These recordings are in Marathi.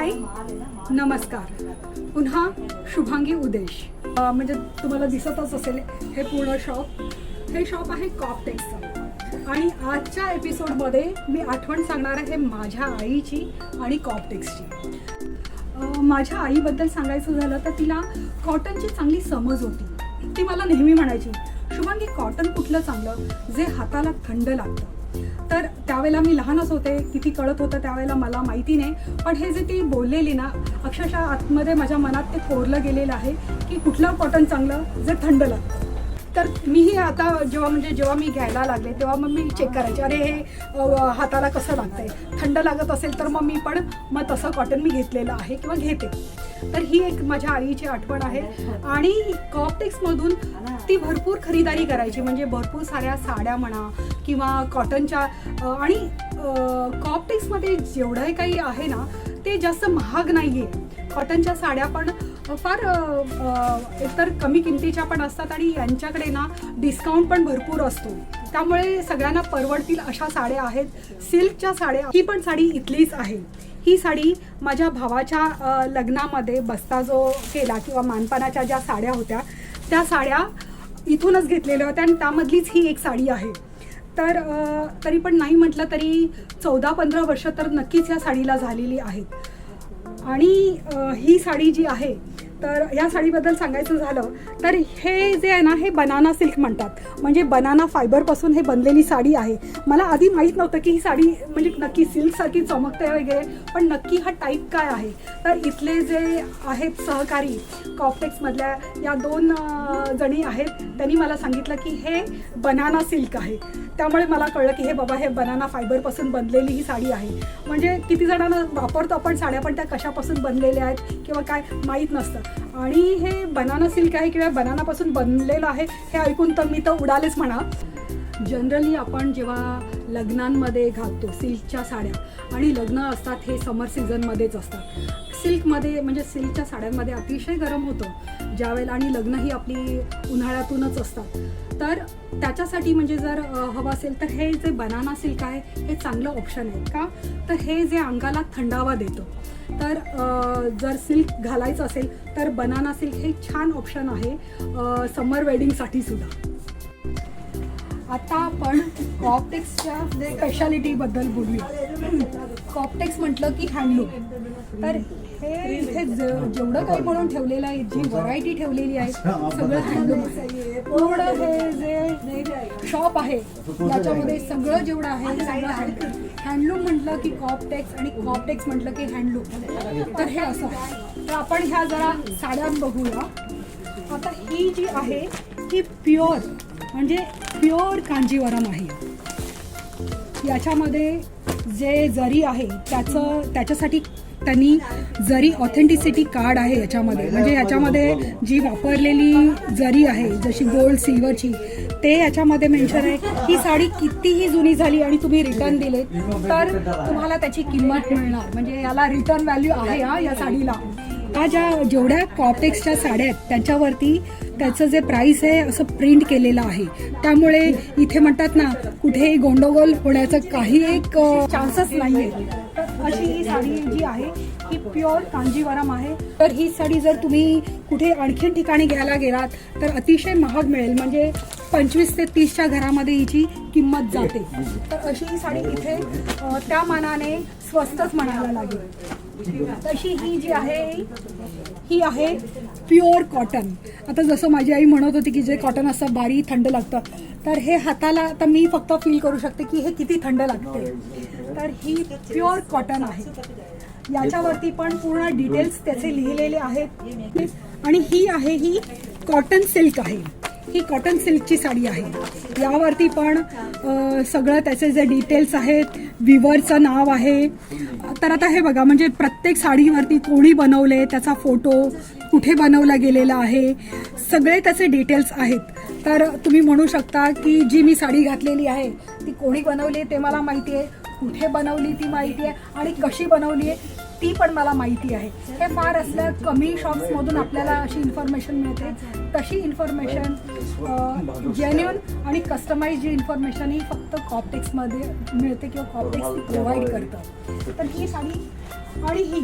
हाय नमस्कार. पुन्हा शुभांगी उदेश. म्हणजे तुम्हाला दिसतच असेल हे पूर्ण शॉप हे शॉप आहे कॉपटेक्सचं आणि आजच्या एपिसोडमध्ये मी आठवण सांगणार आहे माझ्या आईची आणि कॉपटेक्सची माझ्या आईबद्दल सांगायचं झालं तर तिला कॉटनची चांगली समज होती. ती मला नेहमी म्हणायची शुभांगी कॉटन कुठलं चांगलं? जे हाताला थंड लागतं. त्यावेळेला मी लहानच होते किती कळत होतं त्यावेळेला मला माहिती नाही. पण हे जे ती बोललेली ना अक्षरशः आतमध्ये माझ्या मनात ते कोरलं गेलेलं आहे की कुठलं कॉटन चांगलं जे थंड लागतं. तर मीही आता जेव्हा म्हणजे जेव्हा मी घ्यायला लागले तेव्हा मग मी चेक करायचे. अरे हे हाताला कसं लागतंय? थंड लागत असेल तर मग मी पण मग तसं कॉटन मी घेतलेलं आहे किंवा घेते. तर ही एक माझ्या आईची आठवण आहे. आणि कॉपटेक्समधून ती भरपूर खरीदारी करायची. म्हणजे भरपूर साऱ्या साड्या म्हणा किंवा कॉटनच्या आणि कॉपटेक्समध्ये जेवढं काही आहे ना ते जास्त महाग नाही आहे कॉटनच्या साड्या पण फार एकतर कमी किमतीच्या पण असतात आणि यांच्याकडे ना डिस्काउंट पण भरपूर असतो. त्यामुळे सगळ्यांना परवडतील अशा साड्या आहेत. सिल्कच्या साड्या ही पण साडी इथलीच आहे. ही साडी माझ्या भावाच्या लग्नामध्ये बस्ता जो केला किंवा मानपानाच्या ज्या साड्या होत्या त्या साड्या इथूनच घेतलेल्या होत्या आणि त्यामधलीच ही एक साडी आहे. तर तरी पण नाही म्हटलं तरी चौदा पंधरा वर्ष तर नक्कीच या साडीला झालेली आहेत. आणि ही साडी जी आहे तर ह्या साडीबद्दल सांगायचं झालं तर हे जे आहे ना हे बनाना सिल्क म्हणतात. म्हणजे बनाना फायबरपासून हे बनलेली साडी आहे. मला आधी माहीत नव्हतं की ही साडी म्हणजे नक्की सिल्कसारखी चमकते वगैरे पण नक्की हा टाईप काय आहे? तर इथले जे आहेत सहकारी कॉप्टेक्समधल्या या दोन जणी आहेत त्यांनी मला सांगितलं की हे बनाना सिल्क आहे. त्यामुळे मला कळलं की हे बाबा हे बनाना फायबरपासून बनलेली ही साडी आहे. म्हणजे किती जणांना वापरतो आपण साड्या पण त्या कशापासून बनलेल्या आहेत किंवा काय माहीत नसतं. आणि हे बनाना सिल्क आहे किंवा बनानापासून बनलेलं आहे हे ऐकून तर मी तर उडालेच म्हणा. जनरली आपण जेव्हा लग्नांमध्ये घालतो सिल्कच्या साड्या. आणि लग्न असतात हे समर सीझनमध्येच असतात. सिल्कमध्ये म्हणजे सिल्कच्या साड्यांमध्ये अतिशय गरम होतं ज्यावेळेला आणि लग्न ही आपली उन्हाळ्यातूनच असतात. तर त्याच्यासाठी म्हणजे जर हवं असेल तर हे जे बनाना सिल्क आहे हे चांगलं ऑप्शन आहे. का? तर हे जे अंगाला थंडावा देतं. तर जर सिल्क घालायचं असेल तर बनाना सिल्क हे छान ऑप्शन आहे समर वेडिंगसाठी सुद्धा. आता आपण कॉपटेक्सच्या स्पेशालिटीबद्दल बोलूया. कॉपटेक्स म्हटलं की हँडलूम तर हे इथे ज- जेवढं काही म्हणून ठेवलेलं आहे जी व्हरायटी ठेवलेली आहे सगळं हँडलूम पूर्ण हे जे शॉप आहे त्याच्यामध्ये सगळं जेवढं आहे सगळं हँडलूम हँडलूम म्हटलं की कॉपटेक्स आणि कॉपटेक्स म्हटलं की हँडलूम तर हे असं तर आपण ह्या जरा साड्या बघूया. आता ही जी आहे ही प्युअर म्हणजे प्युअर कांजीवरम आहे. याच्यामध्ये जे जरी आहे त्याचं त्याच्यासाठी त्यांनी जरी ऑथेंटिसिटी कार्ड आहे याच्यामध्ये. म्हणजे याच्यामध्ये जी वापरलेली जरी आहे जशी गोल्ड सिल्वरची ते याच्यामध्ये मेन्शन आहे ही साडी कितीही जुनी झाली आणि तुम्ही रिटर्न दिले तर तुम्हाला त्याची किंमत मिळणार. म्हणजे याला रिटर्न व्हॅल्यू आहे हा या साडीला. हा ज्या जेवढ्या कॉपटेक्सच्या साड्या आहेत त्याच्यावरती त्याचं जे प्राईस आहे असं प्रिंट केलेलं आहे. त्यामुळे इथे म्हणतात ना कुठेही गोंडगोल होण्याचं काही एक चान्सच नाही आहे अशी ही साडी जी आहे ही प्युअर कांजीवरम आहे. तर ही साडी जर तुम्ही कुठे आणखीन ठिकाणी घ्यायला गेलात तर अतिशय महाग मिळेल. म्हणजे पंचवीस ते तीसच्या घरामध्ये हिची किंमत जाते. तर अशी ही साडी इथे त्या मानाने स्वस्तच म्हणायला लागेल. तशी ही जी आहे ही आहे प्युअर कॉटन. आता जसं माझी आई म्हणत होती की जे कॉटन असतं बारी थंड लागतं तर हे हाताला आता मी फक्त फील करू शकते की हे किती थंड लागते. तर ही प्युअर कॉटन आहे. याच्यावरती पण पूर्ण डिटेल्स त्याचे लिहिलेले आहेत. आणि ही आहे ही कॉटन सिल्क आहे. ही कॉटन सिल्कची साडी आहे. यावरती पण सगळं त्याचे जे डिटेल्स आहेत विवरचं नाव आहे. तर आता हे बघा म्हणजे प्रत्येक साडीवरती कोणी बनवले त्याचा फोटो कुठे बनवला गेलेला आहे सगळे त्याचे डिटेल्स आहेत. तर तुम्ही म्हणू शकता की जी मी साडी घातलेली आहे ती कोणी बनवली ते मला माहिती आहे. कुठे बनवली ती माहिती आहे आणि कशी बनवली आहे ती पण मला माहिती आहे. हे फार असल्या कमी शॉप्समधून आपल्याला अशी इन्फॉर्मेशन मिळते. तशी इन्फॉर्मेशन जेन्युन आणि कस्टमाइज जी इन्फॉर्मेशन ही फक्त कॉपटेक्समध्ये मिळते किंवा कॉपटेक्स प्रोव्हाइड करतं. तर ही साडी आणि ही.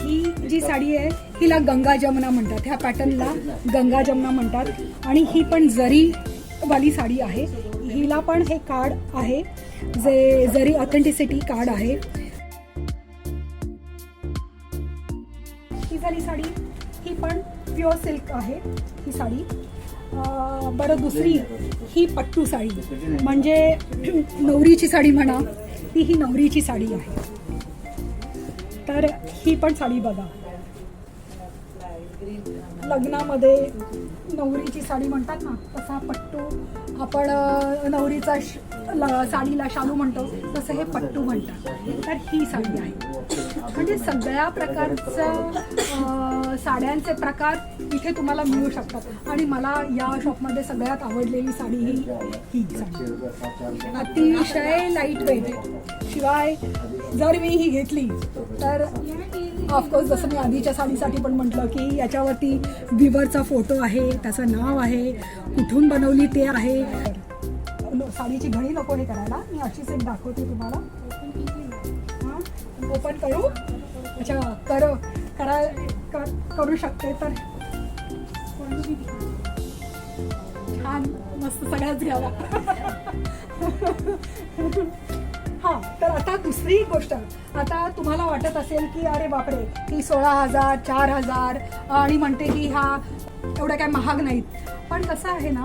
ही जी साडी आहे हिला गंगा जमुना म्हणतात. ह्या पॅटर्नला गंगा जमुना म्हणतात. आणि ही पण जरी वाली साडी आहे. हिला पण हे कार्ड आहे जे जरी ऑथेंटिसिटी कार्ड आहे. ही झाली साडी ही पण प्युअर सिल्क आहे ही साडी. बरं दुसरी ही पट्टू साडी. म्हणजे नवरीची साडी म्हणा ती ही नवरीची साडी आहे. तर ही पण साडी बघा. लग्नामध्ये नवरीची साडी म्हणतात ना तसा पट्टू आपण नवरीचा श- ल- साडीला शालू म्हणतो तसं हे पट्टू म्हणतात. तर ही साडी आहे. म्हणजे सगळ्या प्रकारचं साड्यांचे प्रकार इथे तुम्हाला मिळू शकतात. आणि मला या शॉपमध्ये सगळ्यात आवडलेली साडी ही ही साडी. अतिशय लाइट वेट शिवाय जर मी ही घेतली तर ऑफकोर्स जसं मी आधीच्या साडीसाठी पण म्हटलं की याच्यावरती विवरचा फोटो आहे त्याचं नाव आहे कुठून बनवली ते आहे. साडीची घडी नको हे करायला. मी अशीच एक दाखवते तुम्हाला. हां ओपन करू. अच्छा कर करा कर- करू शकते तर. छान मस्त सगळ्याच घ्यावा हां तर आता दुसरी गोष्ट. आता तुम्हाला वाटत असेल की अरे बापरे की सोळा हजार चार हजार आणि म्हणते की हा एवढ्या काय महाग नाहीत. पण कसं आहे ना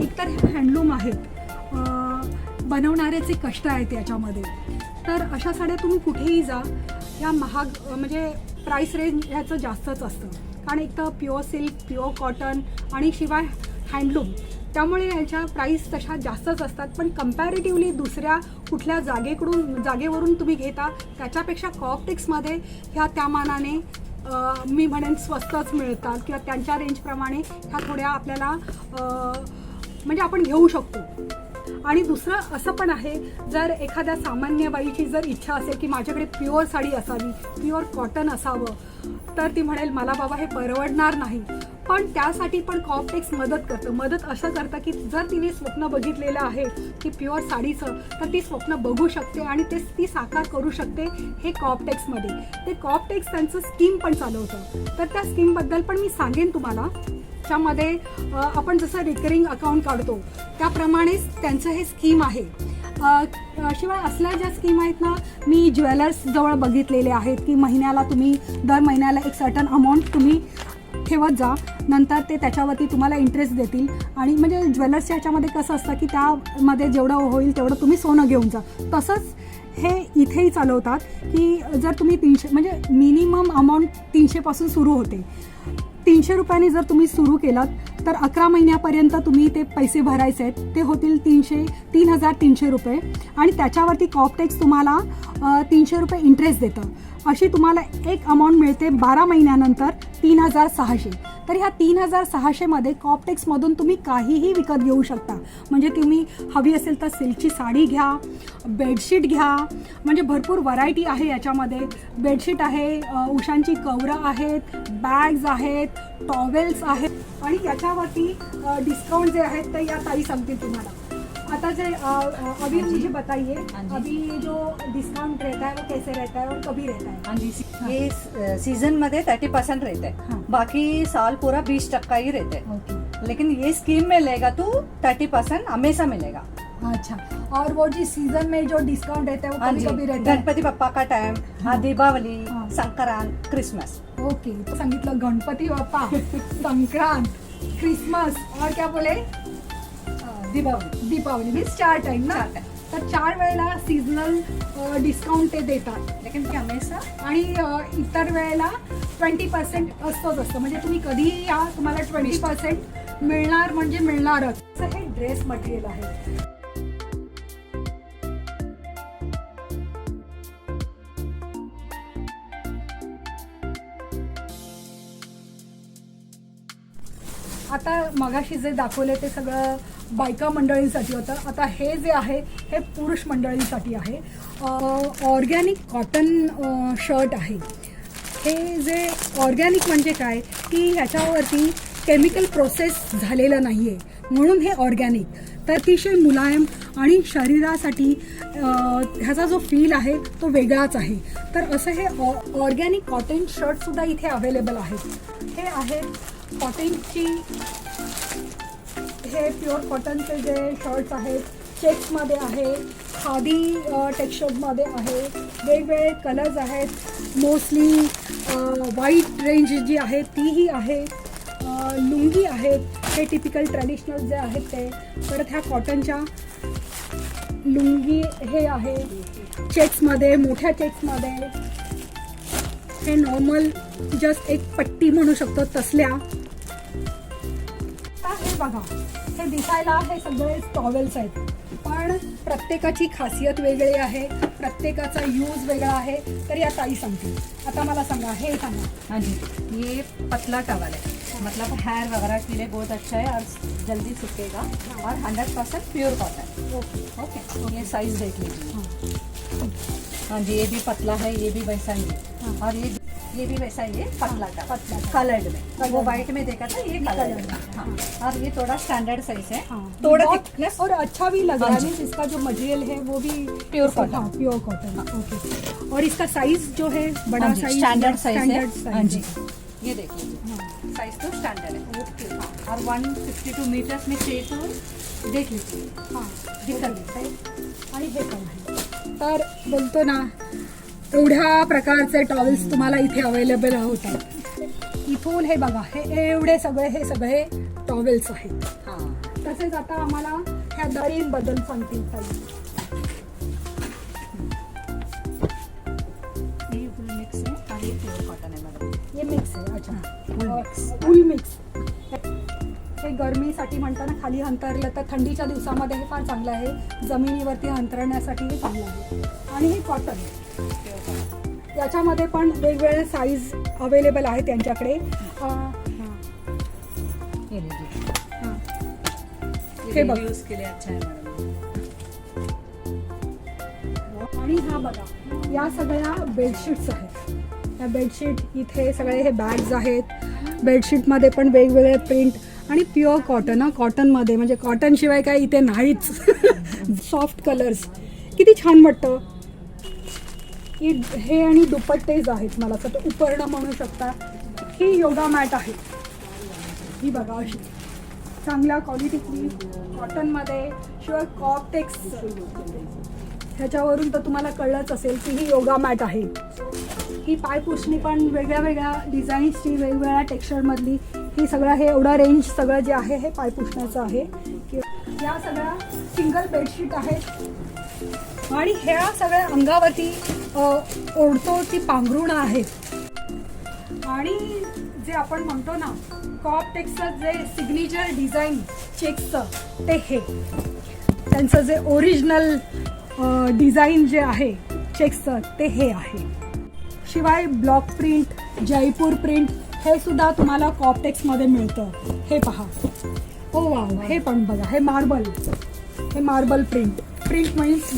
एकतर हे हँडलूम आहेत. बनवणाऱ्याचे कष्ट आहेत याच्यामध्ये. तर अशा साड्या तुम्ही कुठेही जा. या महाग म्हणजे प्राईस रेंज ह्याचं जास्तच असतं. कारण एक तर प्युअर सिल्क प्युअर कॉटन आणि शिवाय हँडलूम त्यामुळे याच्या प्राईस तशा जास्तच असतात. पण कम्पॅरेटिव्हली दुसऱ्या कुठल्या जागेकडून जागेवरून तुम्ही घेता त्याच्यापेक्षा कॉपटिक्समध्ये ह्या त्या मानाने मी म्हणेन स्वस्तच मिळतात किंवा त्यांच्या रेंजप्रमाणे ह्या थोड्या आपल्याला म्हणजे आपण घेऊ शकतो. आणि दुसरं असं पण आहे जर एखाद्या सामान्य बाईची जर इच्छा असेल की माझ्याकडे प्युअर साडी असावी प्युअर कॉटन असावं तर ती म्हणेल मला बाबा हे परवडणार नाही. पण त्यासाठी पण कॉपटेक्स मदत करतं. मदत असं करतं की जर तिने स्वप्न बघितलेलं आहे की प्युअर साडीचं तर ती स्वप्न बघू शकते आणि ते ती साकार करू शकते हे कॉपटेक्समध्ये ते कॉपटेक्स त्यांचं स्कीम पण चालवतं. तर त्या स्कीमबद्दल पण मी सांगेन तुम्हाला. त्यामध्ये आपण जसं रिकरिंग अकाउंट काढतो त्याप्रमाणेच त्यांचं हे स्कीम आहे. शिवाय असल्या ज्या स्कीम आहेत ना मी ज्वेलर्सजवळ बघितलेले आहेत की महिन्याला तुम्ही दर महिन्याला एक सर्टन अमाऊंट तुम्ही ठेवत जा. नंतर ते त्याच्यावरती तुम्हाला इंटरेस्ट देतील. आणि म्हणजे ज्वेलर्सच्या ह्याच्यामध्ये कसं असतं की त्यामध्ये जेवढं होईल तेवढं तुम्ही सोनं घेऊन जा. तसंच हे इथेही चालवतात की जर तुम्ही तीनशे म्हणजे मिनिमम अमाऊंट तीनशेपासून सुरू होते. तीनशे रुपयांनी जर तुम्ही सुरू केलात तर अकरा महिन्यापर्यंत तुम्ही ते पैसे भरायचे आहेत. ते होतील तीनशे तीन हजार तीनशे रुपये. आणि त्याच्यावरती कॉपटेक्स तुम्हाला तीनशे रुपये इंटरेस्ट देतं. अशी तुम्हाला एक अमाऊंट मिळते बारा महिन्यानंतर तीन हजार सहाशे. तर ह्या तीन हजार सहाशेमध्ये कॉपटेक्समधून तुम्ही काहीही विकत घेऊ शकता. म्हणजे तुम्ही हवी असेल तर सिल्कची साडी घ्या बेडशीट घ्या. म्हणजे भरपूर व्हरायटी आहे याच्यामध्ये. बेडशीट आहे उशांची कवरं आहेत बॅग्स आहेत टॉवेल्स आहेत आणि याच्यावरती डिस्काउंट जे आहेत ते या ताई सांगतील तुम्हाला. आता जे अभी मुझे बताइए। अभी जो डिस्काउंट रहता है वो कैसे रहता है और कभी रहता है? हाँ जी ये सीजनमध्ये थर्टी परसेंट रहता हाँ। है. बाकी साल पूरा बीस टक्का ही रहता है। लेकिन ये स्कीम में लेगा तो थर्टी परसेंट हमेशा मिलेगा। अच्छा. और वो जी सीजन में जो डिस्काउंट रहता है वो हाँ कभी जी। कभी रहता है। गणपति बप्पा का टाइम हाँ। दीपावली हाँ। संक्रांत क्रिसमस ओके तो सांगितलं गणपती बाप्पा संक्रांत क्रिसमस और क्या बोले? दीपावली। दीपावली मीन्स चार टाइम ना? चार time. तर चार वेळेला सीजनल डिस्काउंट ते देतात. लेकिन क्या हमेशा आणि अ, इतर वेळेला ट्वेंटी पर्सेंट असतोच असतं. म्हणजे तुम्ही कधीही या तुम्हाला ट्वेंटी पर्सेंट मिळणार म्हणजे मिळणारच. असं हे ड्रेस मटेरियल आहे. आता मगाशी जे दाखवले ते सगळं बायका मंडळींसाठी होतं. आता हे जे आहे हे पुरुष मंडळींसाठी आहे. ऑर्गॅनिक कॉटन शर्ट आहे. हे जे ऑर्गॅनिक म्हणजे काय की ह्याच्यावरती केमिकल प्रोसेस झालेलं नाही आहे म्हणून हे ऑर्गॅनिक. तर अतिशय मुलायम आणि शरीरासाठी ह्याचा जो फील आहे तो वेगळाच आहे. तर असं हे ऑर्गॅनिक कॉटन शर्टसुद्धा इथे अवेलेबल आहेत हे आहेत कॉटनची हे प्युअर कॉटनचे जे शर्ट्स आहेत चेक्समध्ये आहे खादी टेक्स्चरमध्ये आहे. वेगवेगळे कलर्स आहेत. मोस्टली व्हाईट रेंज जी आहे तीही आहे. लुंगी आहेत. हे टिपिकल ट्रॅडिशनल जे आहेत ते. परत ह्या कॉटनच्या लुंगी हे आहे. चेक्समध्ये मोठ्या चेक्समध्ये हे नॉर्मल जस्ट एक पट्टी म्हणू शकतो तसल्या. बघा हे दिसायला हे सगळे टॉवेल्स आहेत. पण प्रत्येकाची खासियत वेगळी आहे प्रत्येकाचा यूज वेगळा आहे. तर या ताई सांगतील. आता मला सांगा हे सांगा. हाँ जी ये पतला टवल है. मतलब हेयर वगैरह के लिए बहुत अच्छा है और जल्दी सूखेगा और hundred percent pure cotton okay. Okay. ये साइज देख लीजिए. हां. हाँ जी ये भी पतला है ये भी वैसा है. हाँ। और ये ये भी वैसा ही है पतला का पतला कलर्ड में वो व्हाइट में देखा था ये कलर्ड में में। हाँ। और ये थोड़ा स्टैंडर्ड साइज़ है। हाँ। थोड़ा थिकनेस और अच्छा भी लग रहा हाँ है इसका जो मटेरियल है वो भी cotton। हाँ प्योर कॉटन ओके और इसका साइज़ जो है बड़ा साइज़ स्टैंडर्ड साइज़ है। हाँ जी। ये देख। लीजिए हाँ, साइज़ तो स्टैंडर्ड है। ओके हाँ, और 152 मीटर्स में चाहिए तो देख लीजिए। हाँ। दिखत आहे. आणि हे पण आहे तर बोलतो ना। एवढ्या प्रकारचे टॉवेल्स तुम्हाला इथे अवेलेबल होतात इथून हे बघा हे एवढे सगळे हे सगळे टॉवेल्स आहेत. हाँ. तसेच आता आम्हाला ह्या दरींबद्दल सांगतील ताई ये फुल मिक्स है है हे मिक्स आहे अच्छा. हे गरमीसाठी म्हणताना खाली अंतरलं तर थंडीच्या दिवसामध्ये हे फार चांगलं आहे. जमिनीवरती अंतरण्यासाठी हे चांगलं आहे. आणि हे कॉटन याच्यामध्ये पण वेगवेगळ्या साईज अवेलेबल आहे त्यांच्याकडे. हां. बघ. यूज आणि हा बघा या सगळ्या बेडशीट्स आहेत. या बेडशीट इथे सगळे हे बॅग्स आहेत. बेडशीटमध्ये पण वेगवेगळे प्रिंट आणि प्युअर कॉटन हा. कॉटनमध्ये म्हणजे कॉटन शिवाय काय इथे नाहीच. सॉफ्ट कलर्स किती छान वाटतं. की हे आणि दुपट्टेज आहेत मला असं वाटतं. उपरणं म्हणू शकता ही योगा मॅट आहे. ही बघा अशी. चांगल्या क्वालिटीतली कॉटनमध्ये शिवाय कॉपटेक्स ह्याच्यावरून तर तुम्हाला कळलंच असेल की ही योगा मॅट आहे. ही पायपुसणी पण वेगळ्या वेगळ्या डिझाईन्सची वेगवेगळ्या टेक्स्चरमधली ही सगळं हे एवढा रेंज सगळं जे आहे हे पायपुसण्याचं आहे. कि- या सगळ्या सिंगल बेडशीट आहेत. आणि ह्या सगळ्या अंगावरती ओढतो ती पांघरुणं आहेत. आणि जे आपण म्हणतो ना कॉपटेक्सचं जे सिग्नेचर डिझाईन चेक्सचं ते हे. त्यांचं जे ओरिजिनल डिझाईन जे आहे चेक्सचं ते हे आहे. शिवाय ब्लॉक प्रिंट जयपूर प्रिंट हे सुद्धा तुम्हाला कॉपटेक्समध्ये मिळतं. हे पहा. हो वा हे पण बघा. हे मार्बल हे मार्बल प्रिंट प्रिंट मीन्स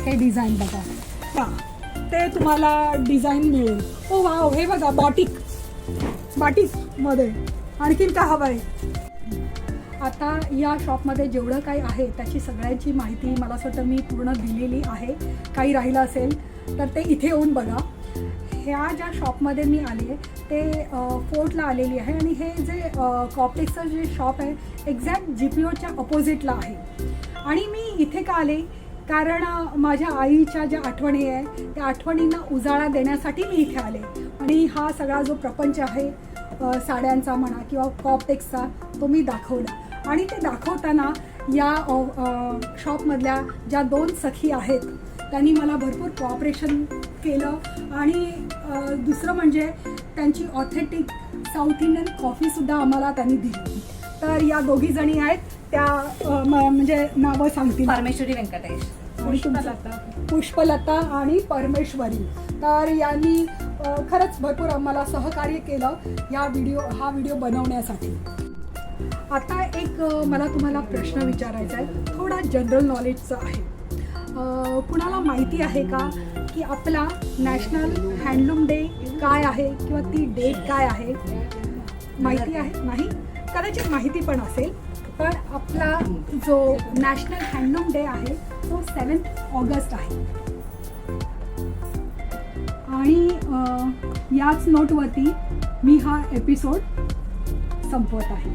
हे डिझाईन बघा. का? ते तुम्हाला डिझाईन मिळेल. हो वाव हे बघा बॉटिक बाटिकमध्ये आणखीन का हवं आहे आता या शॉपमध्ये जेवढं काही आहे त्याची सगळ्यांची माहिती मला असं वाटतं मी पूर्ण दिलेली आहे. काही राहिलं असेल तर ते इथे येऊन बघा. ह्या ज्या शॉपमध्ये मी आले ते फोर्टला आलेली आहे आणि हे जे कॉप्लेक्सचं जे शॉप आहे एक्झॅक्ट जी पी ओच्या अपोजिटला आहे. आणि मी इथे का आले? कारण माझ्या आईच्या ज्या आठवणी आहे त्या आठवणींना उजाळा देण्यासाठी मी इथे आले. आणि हा सगळा जो प्रपंच आहे साड्यांचा म्हणा किंवा कॉपटेक्सचा तो मी दाखवला. आणि ते दाखवताना या शॉपमधल्या ज्या दोन सखी आहेत त्यांनी मला भरपूर कॉपरेशन केलं. आणि दुसरं म्हणजे त्यांची ऑथेंटिक साऊथ इंडियन कॉफीसुद्धा आम्हाला त्यांनी दिली. तर या दोघी जणी आहेत त्या अ, म- म्हणजे नावं सांगतील. परमेश्वरी वेंकटेश आणि तुमचं? पुष्पलता आणि परमेश्वरी. तर यांनी अ, खरंच भरपूर आम्हाला सहकार्य केलं या व्हिडिओ हा व्हिडिओ बनवण्यासाठी. आता एक अ, मला तुम्हाला प्रश्न विचारायचा आहे. थोडा जनरल नॉलेजचा आहे. अ, कुणाला माहिती आहे का की आपला नॅशनल हँडलूम डे काय आहे किंवा ती डेट काय आहे? माहिती आहे? नाही? कदाचित माहिती पण असेल. पण आपला जो नॅशनल हँडलूम डे आहे तो सेवन्थ ऑगस्ट आहे. आणि याच नोटवरती मी हा एपिसोड संपवत आहे.